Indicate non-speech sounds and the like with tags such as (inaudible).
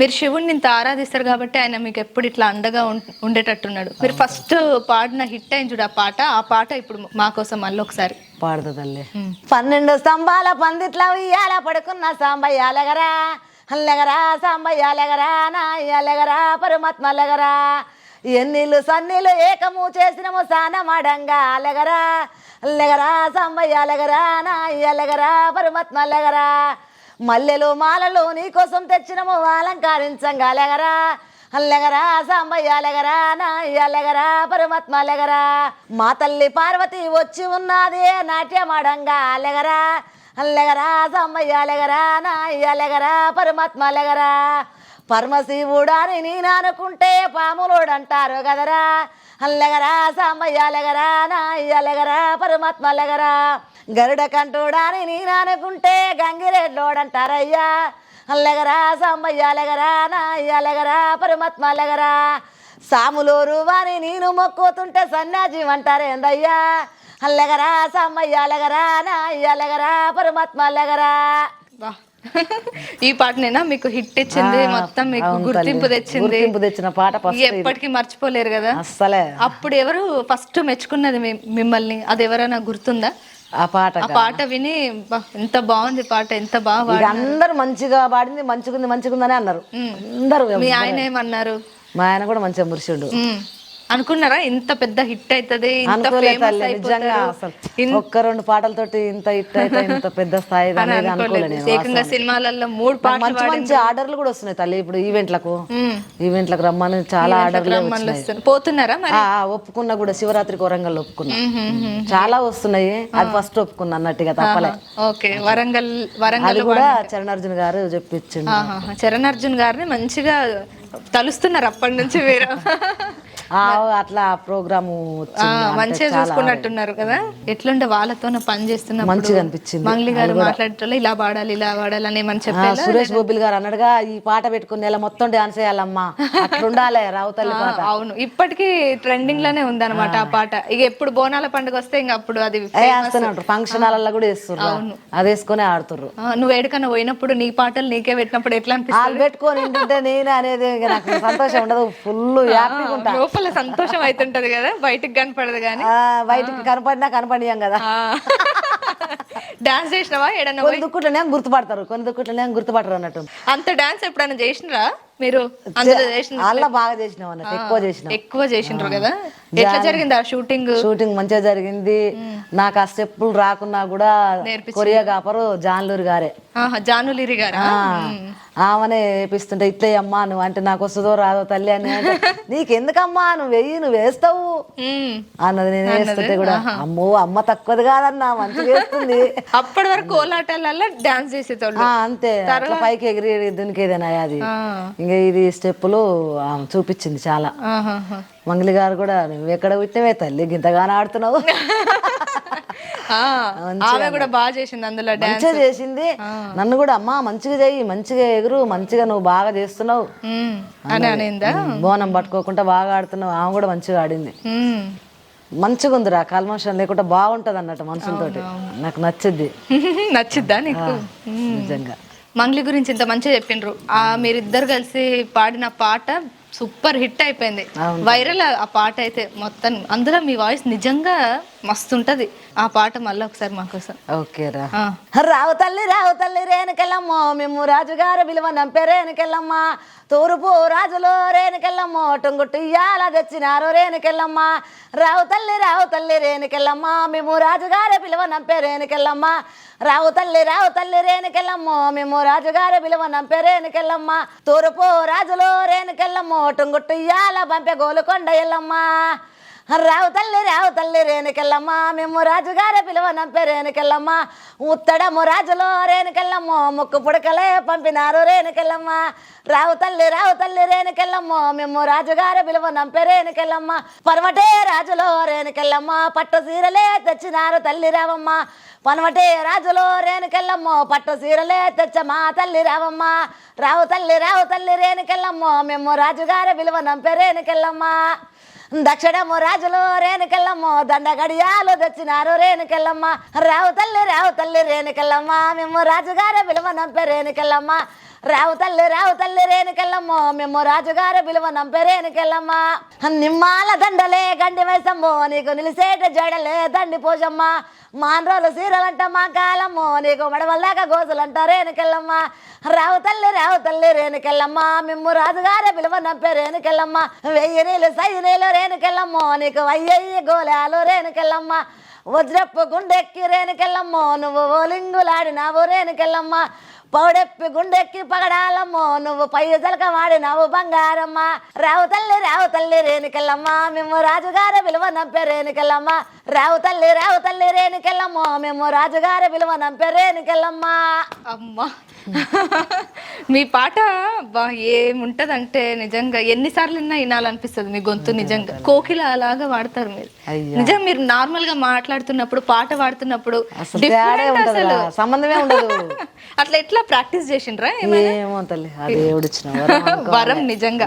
మీరు శివుణ్ణి ఇంత ఆరాధిస్తారు కాబట్టి ఆయన మీకు ఎప్పుడు ఇట్లా అండగా ఉండేటట్టున్నాడు. మీరు ఫస్ట్ పాడిన హిట్ అయింది చూడు ఆ పాట. ఆ పాట ఇప్పుడు మా కోసం మళ్ళీ ఒకసారి. ఉమ్. పన్నెండు స్తంభాల పందిట్ల ఉయ్యాల పడుకున్న సాంబయ్య లెగరా లెగరా సాంబయ్య లెగరా నాయ్య లెగరా పరమాత్మ లెగరా ఎన్నిళ్ళు సన్నీళ్ళు ఏకము చేసినము సానమడంగా లెగరా లెగరా సాంబయ్య లెగరా నాయ్య లెగరా పరమాత్మ లెగరా మల్లెలు మాలలు నీకోసం తెచ్చినము అలంకరించంగా లెగరా అల్లెగరా సాంబయ్య లెగరా నాయ్య లెగరా పరమాత్మ లెగరా. మా తల్లి పార్వతి వచ్చి ఉన్నది నాట్యమాడంగా లెగరా అల్లెగరా సాంబయ్య లెగరా నాయ్య లెగరా పరమాత్మ లెగరా. పరమశివుడాని నేను అనుకుంటే పాములోడు అంటారు కదరా. అల్లగరా సాంబయ్య లెగరా నాయ్య లెగరా పరమాత్మ లెగరా గరుడ కంటోడాని నేను అనుకుంటే గంగిరెడ్లోడంటారయ్యా అల్లగరా సాంబయ్య లెగరా నాయ్య లెగరా పరమాత్మ లెగరా సాములూరు వాని నేను మొక్కుతుంటే సన్యాజీ అంటారేందయ్యా అల్లగరా సాంబయ్య లెగరా నాయ్య ఈ పాటనేనా? మీకు హిట్ ఇచ్చింది మొత్తం మీకు గుర్తింపు. తెచ్చింది. గుర్తింపు తెచ్చిన పాట. ఎప్పటికీ మర్చిపోలేరు కదా? అస్సలే. అప్పుడు ఎవరు ఫస్ట్ మెచ్చుకున్నది మిమ్మల్ని? అది ఎవరైనా గుర్తుందా? ఆ పాట ఆ పాట విని "బా, ఎంత బాగుంది పాట ఎంత బాగా అందరు మంచిగా పాడింది మంచిగుంది మంచిగుందని అన్నారు. అందరూ మీ ఆయన ఏమన్నారు? మా ఆయన కూడా మంచిగా మురిసిండు. అనుకున్నారా? ఇంత పెద్ద హిట్ అవుతుంది ఒక్క రెండు పాటలతోటి ఇంత ఇట్ అయితే (laughs) ఇంత పెద్ద స్థాయి ఏకంగా సినిమాలలో మూడు పాటలు మంచి మంచి ఆర్డర్లు కూడా వస్తున్నాయి తల్లి ఇప్పుడు ఈవెంట్లకు. ఈవెంట్లకు రమ్మని చాలా ఆర్డర్లు. పోతున్నారా మరి? ఆ, ఆ, ఒప్పుకున్నా కూడా శివరాత్రికి వరంగల్ ఒప్పుకున్నా. చాలా వస్తున్నాయి. అది ఫస్ట్ ఒప్పుకున్నా అన్నట్టుగా తప్పలే. ఓకే. వరంగల్ వరంగల్ కూడా చరణార్జున్ గారు చెప్పించిండు. ఆహాహా. చరణ్ అర్జున్ గారిని మంచిగా తలుస్తున్నారు అప్పటి నుంచి మీరు. అట్లా ప్రోగ్రాము మంచిగా చూసుకున్నట్టున్నారు కదా? ఎట్లుండే వాళ్ళతో పని చేస్తున్నప్పుడు? మంచిగా అనిపించింది. మంగ్లీ గారు మాట్లాడేటోళ్ళు ఇలా పాడాలి ఇలా పాడాలి అని ఏమని చెప్పారు సురేష్ గోపిల్ గారు అన్నాడుగా ఈ పాట పెట్టుకుని నెల మొత్తం డాన్స్ చేయాలమ్మా. అట్లుండాలి రావుతల్లి పాట. అవును. ఇప్పటికీ ట్రెండింగ్లోనే ఉందన్నమాట ఆ పాట. ఇక ఎప్పుడు బోనాల పండుగ వస్తే ఇంక అప్పుడు అది వేస్తున్నారు ఫంక్షన్ హాల్లో కూడా వేస్తున్నారు అది వేసుకొని ఆడుతుర్రు. ఆ, నువ్వు ఎక్కడికన్నా పోయినప్పుడు నీ పాటలు నీకే పెట్టినప్పుడు ఎట్లా అనిపిస్తుంది? పెట్టుకొని నేను అనేది ఇక నాకు సంతోషం ఉండదు. ఫుల్ హ్యాపీగా ఉంటా. లోపల సంతోషం అవుతుంటది కదా? బయటికి కనపడదు కానీ. ఆ, బయటికి కనపడినా కనపడియాం కదా. డాన్స్ చేసినావా? ఏడన్నా కొన్ని దుక్కుట్లనే గుర్తుపడతారు. కొన్ని దుక్కుట్లనే గుర్తుపడరు అన్నట్టు. అంత డాన్స్ ఎప్పుడైనా చేసినరా మీరు? అలా బాగా చేసినాం అన్నట్టు. ఎక్కువ చేసినాం. ఎక్కువ చేసిండ్రు కదా? ఎట్లా జరిగింది ఆ షూటింగ్ షూటింగ్ మంచిగా జరిగింది. నాకు ఆ స్టెప్పులు రాకున్నా కూడా కొరియోగ్రాఫర్ జాన్లూరు గారే. జానులిరి గారా? ఆమెనే వేపిస్తుంటే ఇట్లే అమ్మా నువ్వు అంటే నాకు వస్తుందో రాదో తల్లి అని (laughs) నీకెందుకమ్మా? నువ్వు వెయ్యి నువ్వు వేస్తావు. అన్నది నేను వేస్తుంటే కూడా అమ్మో అమ్మ తక్కువది కాదన్నా మంచిగా వేస్తుంది. (laughs) అప్పటి వరకు కోలాటాలలో డాన్స్ చేసేటోళ్ళు. అంతే అట్లా పైకి ఎగిరి దునికేదేనా అది. ఇంకా ఇది స్టెప్పులు ఆమె చూపించింది చాలా. మంగళి గారు కూడా నువ్వు ఎక్కడ పుట్టినవే తల్లి గింతగానే ఆడుతున్నావు. (laughs) ఆమె కూడా బాగా చేసింది అందులో మంచిగా చేసింది. నన్ను కూడా అమ్మా మంచిగా చెయ్యి మంచిగా ఎగురు మంచిగా నువ్వు బాగా చేస్తున్నావు. అని అనిందా? బోనం పట్టుకోకుండా బాగా ఆడుతున్నావు. ఆమె కూడా మంచిగా ఆడింది. మంచిగా ఉందిరా కల్మషం లేకుండా బాగుంటది అన్నట్టు మనుషులతోటి నాకు నచ్చింది (laughs) నచ్చిద్దా నీకు? ఉమ్. నిజంగా. మంగ్లీ గురించి ఇంత మంచిగా చెప్పిండ్రు. ఆ మీరిద్దరు కలిసి పాడిన పాట సూపర్ హిట్ అయిపోయింది. వైరల్ ఆ పాట అయితే మొత్తం అందులో మీ వాయిస్ నిజంగా మస్తు ఉంటది ఆ పాట మళ్ళీ ఒకసారి మాకోసం ఓకే. రావు తల్లి రావు తల్లి రేణుకెళ్ళమ్మో. మేము రాజుగారు విలువ నంపే రేణుకెళ్ళమ్మ. తూర్పు రాజులు రేణుకెళ్ళమ్మ టొంగుట్టు ఇయ్యాల తెచ్చినారు రేణుకెళ్ళమ్మ. రావు తల్లి రావు తల్లి రేణుకెళ్ళమ్మ. మేము రాజుగారే పిలువ నంపే రేణుకెళ్ళమ్మ. రావు తల్లి రావు తల్లి రేణుకెళ్ళమ్మ. మేము రాజుగారు పిలువ నంపే రేణుకెళ్ళమ్మ. తూర్పు రాజులు రేణుకెళ్ళమ్మ టొంగుట్టు ఇయ్యాల పంపే గోలుకొండ ఎల్లమ్మ. రావు తల్లి రావు తల్లి రేణుకెళ్ళమ్మ. మేము రాజుగారే పిలువ నంపే రేణుకెళ్ళమ్మ. ఉత్తడము రాజులో రేణుకెళ్ళమ్మో. ముక్కు పుడకలే పంపినారు రేణుకెళ్ళమ్మ. రావు తల్లి రావు తల్లి రేణుకెళ్ళమ్మో. మేము రాజుగారే పిలువ నంపే రేణుకెళ్ళమ్మ. పర్వటే రాజులో రేణుకెళ్ళమ్మ. పట్టు సీరలే తెచ్చినారు తల్లి రావమ్మ. పనవటే రాజులో రేణుకెళ్ళమ్మో. పట్టు సీరలే తెచ్చ తల్లి రావమ్మ. రావు తల్లి రావు తల్లి రేణుకెళ్ళమ్మో. మేము రాజుగారే విలువ నంపే రేణుకెళ్ళమ్మ. దక్షిణము రాజులు రేణుకెళ్ళమ్మ దండ గడియాలు తెచ్చినారు రేణుకెళ్ళమ్మ. రావు తల్లి రావు తల్లి రేణుకెళ్ళమ్మ మేము రాజుగారే విలువ నంపే రేణుకెళ్ళమ్మ. రావు తల్లి రావు తల్లి రేణుకెళ్ళమ్మ మేము రాజుగారు విలువ నంపే రేణుకెళ్ళమ్మ. నిమ్మాల దండలే గండి వేసమ్మో నీకు నిలిసేట జడలే దండి పోజమ్మ. మాన్రోలు సీరలంట మా కాలము. నీకు మడవల్లాక గోసులంట రేణుకెళ్ళమ్మ. రావు తల్లి రావు తల్లి రేణుకెళ్ళమ్మ. మిమ్ము రాజుగారే పిలువ నంపే రేణుకెళ్ళమ్మ. వెయ్యి నీళ్ళు సై నీళ్ళు రేణుకెళ్ళమ్మో. నీకు అయ్యయ్యి గోలాలు రేణుకెళ్ళమ్మ. వజ్రప్పు గుండెక్కి రేణుకెళ్ళమ్మో. నువ్వు ఓలింగులాడినావు రేణుకెళ్ళమ్మ. పౌడెప్పి గుండెక్కి పగడాలమ్మో నువ్వు పై జలక వాడినావు బంగారమ్మ. రావు తల్లి రావు తల్లి రేణుకెళ్ళమ్మ. మేము రాజుగారి విలువ నంపే రేణుకెళ్ళమ్మ. రావు తల్లి రావు తల్లి రేణుకెళ్ళమ్మో. మేము రాజుగారి విలువ నంపే రేణుకెళ్ళమ్మ. అమ్మా. మీ పాట బా ఏముంటదంటే నిజంగా ఎన్నిసార్లు విన్నా వినాలనిపిస్తుంది మీ గొంతు నిజంగా. కోకిల అలాగా వాడతారు మీరు. నిజంగా మీరు నార్మల్గా మాట్లాడుతున్నప్పుడు పాట పాడుతున్నప్పుడు అసలు సంబంధమే ఉండదు. (laughs) అట్లా ఎట్లా ప్రాక్టీస్ చేసిండ్రా (laughs) వరం నిజంగా.